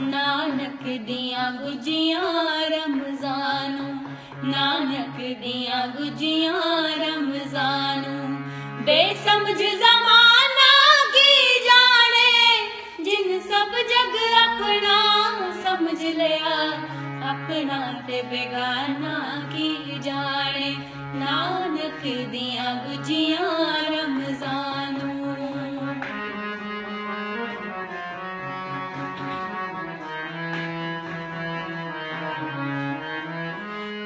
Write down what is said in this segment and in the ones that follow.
ਨਾਨਕ ਦੀਆਂ ਗੁਜੀਆਂ ਰਮਜ਼ਾਨ, ਨਾਨਕ ਦੀਆਂ ਗੁਜੀਆਂ ਰਮਜ਼ਾਨ। ਨੂੰ ਬੇਸਮਝ ਜ਼ਮਾਨਾ ਕੀ ਜਾਣੇ, ਜਿਨ ਸਭ ਜਗ ਆਪਣਾ ਸਮਝ ਲਿਆ। ਆਪਣਾ ਤੇ ਬੇਗਾਨਾ ਕੀ ਜਾਣੇ, ਨਾਨਕ ਦੀਆਂ ਗੁਜੀਆਂ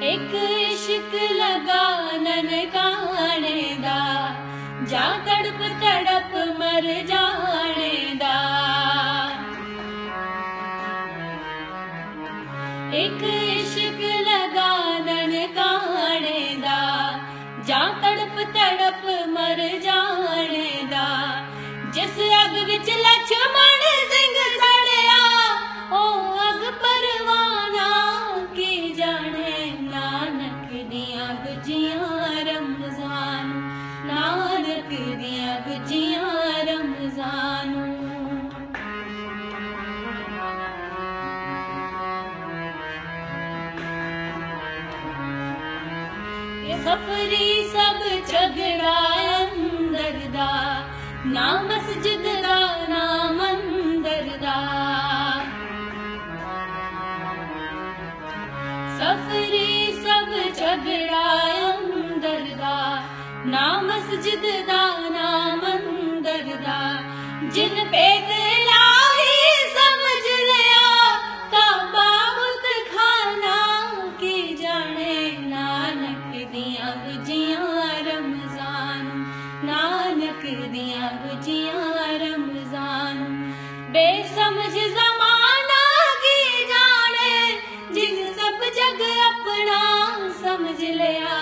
ਇੱਕ ਇਸ਼ਕ ਲਗਾ ਨਨਕਾਣੇ ਦਾ। ਜਾ ਤੜਪ ਤੜਪ ਮਰ ਜਾਣੇ ਦਾ। ਇੱਕ ਇਸ਼ਕ ਲਗਾ ਨਨਕਾਣੇ ਦਾ। ਜਾ ਤੜਪ ਤੜਪ ਮਰ ਜਾਣੇ ਦਾ। ਜਿਸ ਅੱਗ ਵਿੱਚ ਲਛਮਣ ਸਿੰਘ ਸੜਿਆ, ਉਹ ਅੱਗ ਪਰਵਾਨਾ ਕੀ ਜਾਣੇ ਨਾਨਕ ਦੀਆਂ ਗੁਜੀਆਂ ਰਮਜ਼ਾਨ ਇਹ ਸਫਰੀ ਸਭ ਝਗੜਾ ਅੰਦਰ ਦਾ, ਨਾ ਮਸਜਿਦ ਦਾ, ਨਾ ਮੰਦਰ ਦਾ। ਸਫਰੀ ਸਭ ਝਗੜਾ ਅੰਦਰ ਦਾ ਨਾ ਮਸਜਿਦ ਦਾ, ਨਾ ਮੰਦਰ ਦਾ। ਜਿਨ ਪੇਦ ਲਾਹੀ ਸਮਝ ਲਿਆ ਕਾਬਾ ਬੁੱਤ ਖਾਨਾ ਕੀ ਜਾਣੇ? ਨਾਨਕ ਦੀਆਂ ਗੁਜੀਆਂ ਰਮਜ਼ਾਨ, ਨਾਨਕ ਦੀਆਂ ਗੁਜੀਆਂ ਰਮਜ਼ਾਨ। ਬੇਸਮਝ ਜ਼ਮਾਨਾ ਕੀ ਜਾਣੇ? ਜਿਨ ਸਭ ਜਗ ਸਮਝ ਲਿਆ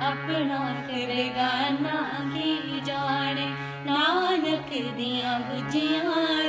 ਆਪਣਾ ਕਰੇਗਾ ਨਾ ਕੀ ਜਾਣੇ? ਨਾਨਕ ਦੀਆਂ ਗੁਜੀਆਂ